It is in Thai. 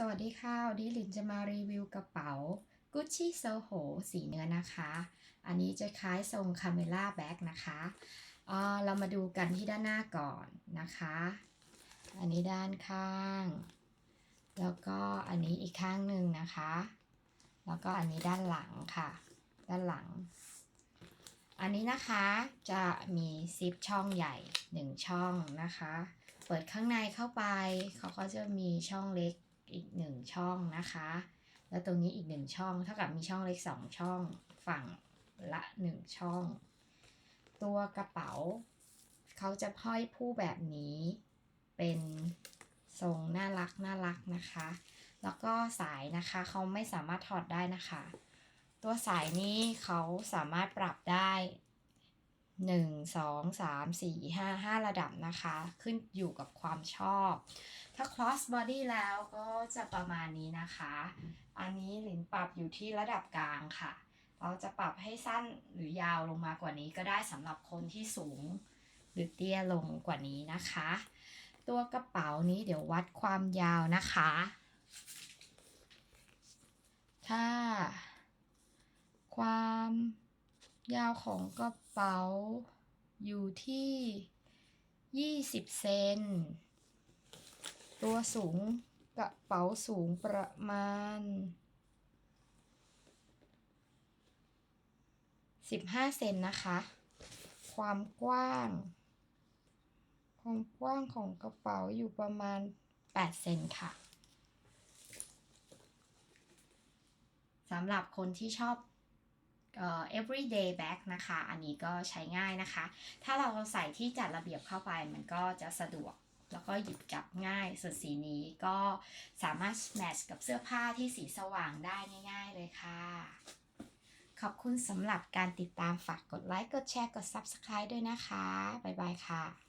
สวัสดีค่ะ วันนี้หลินจะมารีวิวกระเป๋า Gucci Soho สีเนื้อนะคะ อันนี้จะคล้ายทรง Camera Bag นะคะเอ่อเรามาดูกันที่ด้านหน้าก่อนนะคะ อันนี้ด้านข้าง แล้วก็อันนี้อีกข้างหนึ่งนะคะ แล้วก็อันนี้ด้านหลังค่ะ ด้านหลัง อันนี้นะคะจะมีซิปช่องใหญ่ 1 ช่องนะคะ เปิดข้างในเข้าไปเขาก็จะมีช่องเล็ก อีกหนึ่งช่องนะคะ แล้วตรงนี้อีกหนึ่งช่อง เท่ากับมีช่องเล็กสองช่อง ฝั่งละหนึ่งช่อง ตัวกระเป๋า เขาจะห้อยผู้แบบนี้เป็นทรงน่ารักน่ารักนะคะ แล้วก็สายนะคะเขาไม่สามารถถอดได้นะคะ ตัวสายนี้เขาสามารถปรับได้ หนึ่งสองสามสี่ห้าห้าระดับนะคะ ขึ้นอยู่กับความชอบ ถ้า cross body แล้วก็จะประมาณนี้นะคะ อันนี้หลินปรับอยู่ที่ระดับกลางค่ะ เราจะปรับให้สั้นหรือยาวลงมากว่านี้ก็ได้สำหรับคนที่สูงหรือเตี้ยลงกว่านี้นะคะ ตัวกระเป๋านี้เดี๋ยววัดความยาวนะคะ ถ้า ความ ยาวของกระเป๋าอยู่ที่ 20 เซน ตัวสูงกระเป๋าสูงประมาณ 15 เซนนะคะ ความกว้าง ความกว้างของกระเป๋าอยู่ประมาณ 8 เซนค่ะสำหรับคนที่ชอบ everyday bag นะคะ อันนี้ก็ใช้ง่ายนะคะ ถ้าเราใส่ที่จัดระเบียบเข้าไปมันก็จะสะดวกแล้วก็หยิบจับง่ายส่วนสีนี้ก็สามารถแมทช์กับเสื้อผ้าที่สีสว่างได้ง่าย ๆ เลยค่ะ ขอบคุณสำหรับการติดตามฝากกดไลค์ กดแชร์ กด Subscribe ด้วยนะคะ บ๊ายบายค่ะ